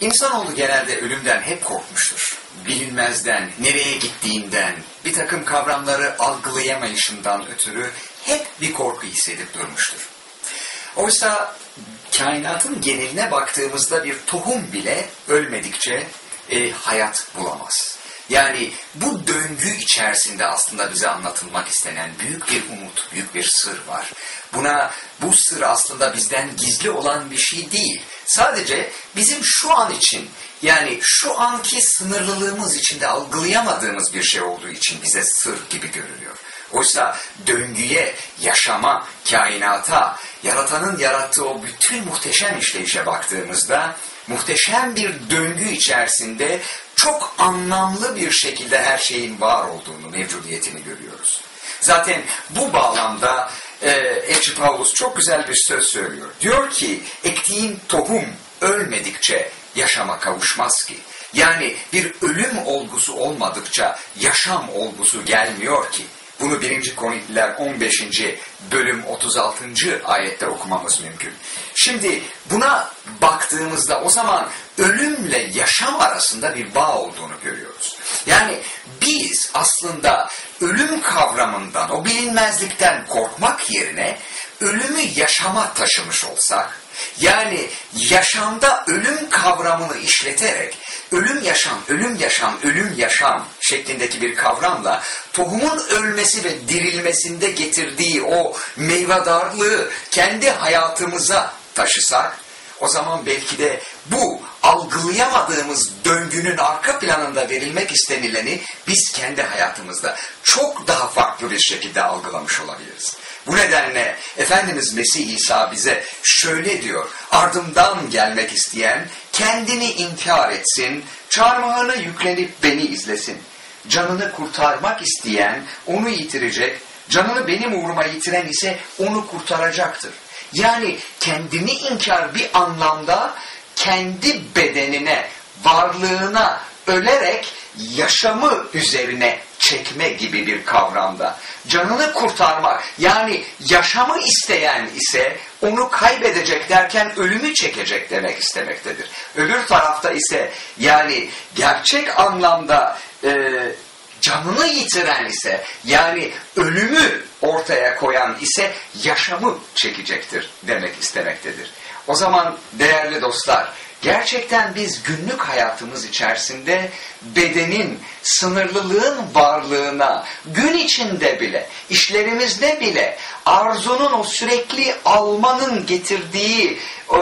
İnsanoğlu genelde ölümden hep korkmuştur. Bilinmezden, nereye gittiğinden, bir takım kavramları algılayamayışından ötürü hep bir korku hissedip durmuştur. Oysa kainatın geneline baktığımızda bir tohum bile ölmedikçe e, hayat bulamaz. Yani bu döngü içerisinde aslında bize anlatılmak istenen büyük bir umut, büyük bir sır var. Buna bu sır aslında bizden gizli olan bir şey değil. Sadece bizim şu an için yani şu anki sınırlılığımız içinde algılayamadığımız bir şey olduğu için bize sır gibi görülüyor. Oysa döngüye, yaşama, kainata, yaratanın yarattığı o bütün muhteşem işleyişe baktığımızda muhteşem bir döngü içerisinde çok anlamlı bir şekilde her şeyin var olduğunu, mevcudiyetini görüyoruz. Zaten bu bağlamda e, Elçi Paulus çok güzel bir söz söylüyor. Diyor ki ektiğin tohum ölmedikçe yaşama kavuşmaz ki. Yani bir ölüm olgusu olmadıkça yaşam olgusu gelmiyor ki. Bunu 1. Korintiler 15. bölüm 36. ayette okumamız mümkün. Şimdi buna baktığımızda o zaman ölümle yaşam arasında bir bağ olduğunu görüyoruz. Yani biz aslında ölüm kavramından, o bilinmezlikten korkmak yerine ölümü yaşama taşımış olsak, yani yaşamda ölüm kavramını işleterek ölüm yaşam, ölüm yaşam, ölüm yaşam şeklindeki bir kavramla tohumun ölmesi ve dirilmesinde getirdiği o meyvedarlığı kendi hayatımıza taşısak o zaman belki de bu algılayamadığımız döngünün arka planında verilmek istenileni biz kendi hayatımızda çok daha farklı bir şekilde algılamış olabiliriz. Bu nedenle Efendimiz Mesih İsa bize şöyle diyor, ardımdan gelmek isteyen kendini inkar etsin, çarmıhını yüklenip beni izlesin. Canını kurtarmak isteyen onu yitirecek, canını benim uğruma yitiren ise onu kurtaracaktır. Yani kendini inkar bir anlamda kendi bedenine, varlığına ölerek yaşamı üzerine çekme gibi bir kavramda. Canını kurtarmak yani yaşamı isteyen ise onu kaybedecek derken ölümü çekecek demek istemektedir. Öbür tarafta ise yani gerçek anlamda e, canını yitiren ise yani ölümü ortaya koyan ise yaşamı çekecektir demek istemektedir. O zaman değerli dostlar gerçekten biz günlük hayatımız içerisinde bedenin sınırlılığın varlığına gün içinde bile işlerimizde bile arzunun o sürekli almanın getirdiği e,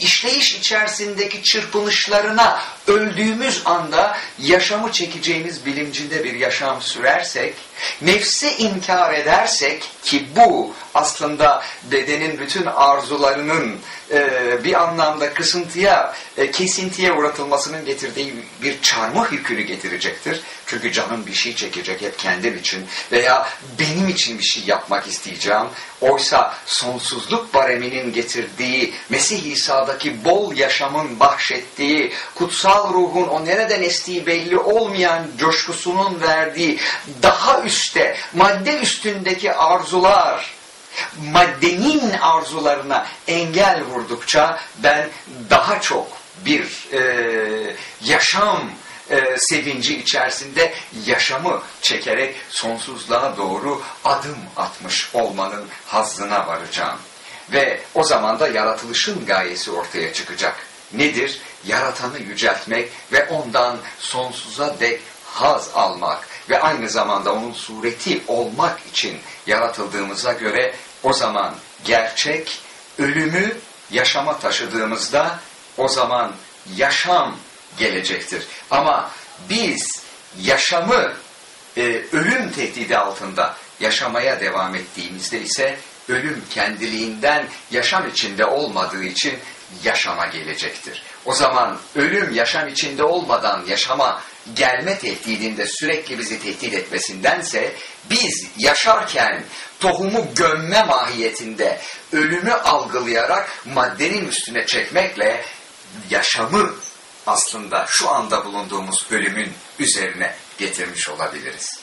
işleyiş içerisindeki çırpınışlarına öldüğümüz anda yaşamı çekeceğimiz bilincinde bir yaşam sürersek, nefsi inkar edersek ki bu aslında bedenin bütün arzularının e, bir anlamda kısıntıya, e, kesintiye uğratılmasının getirdiği bir çarmıh yükünü getirecektir. Çünkü canım bir şey çekecek hep kendim için veya benim için bir şey yapmak isteyeceğim. Oysa sonsuzluk bareminin getirdiği, Mesih İsa'daki bol yaşamın bahşettiği, kutsal ruhun o nereden estiği belli olmayan coşkusunun verdiği daha üstte, madde üstündeki arzular, maddenin arzularına engel vurdukça ben daha çok bir e, yaşam e, sevinci içerisinde yaşamı çekerek sonsuzluğa doğru adım atmış olmanın hazzına varacağım. Ve o zaman da yaratılışın gayesi ortaya çıkacak. Nedir? Yaratanı yüceltmek ve ondan sonsuza dek haz almak ve aynı zamanda onun sureti olmak için yaratıldığımıza göre o zaman gerçek ölümü yaşama taşıdığımızda o zaman yaşam gelecektir. Ama biz yaşamı e, ölüm tehdidi altında yaşamaya devam ettiğimizde ise ölüm kendiliğinden yaşam içinde olmadığı için yaşama gelecektir. O zaman ölüm yaşam içinde olmadan yaşama gelme tehdidinde sürekli bizi tehdit etmesindense biz yaşarken tohumu gömme mahiyetinde ölümü algılayarak maddenin üstüne çekmekle yaşamı aslında şu anda bulunduğumuz ölümün üzerine getirmiş olabiliriz.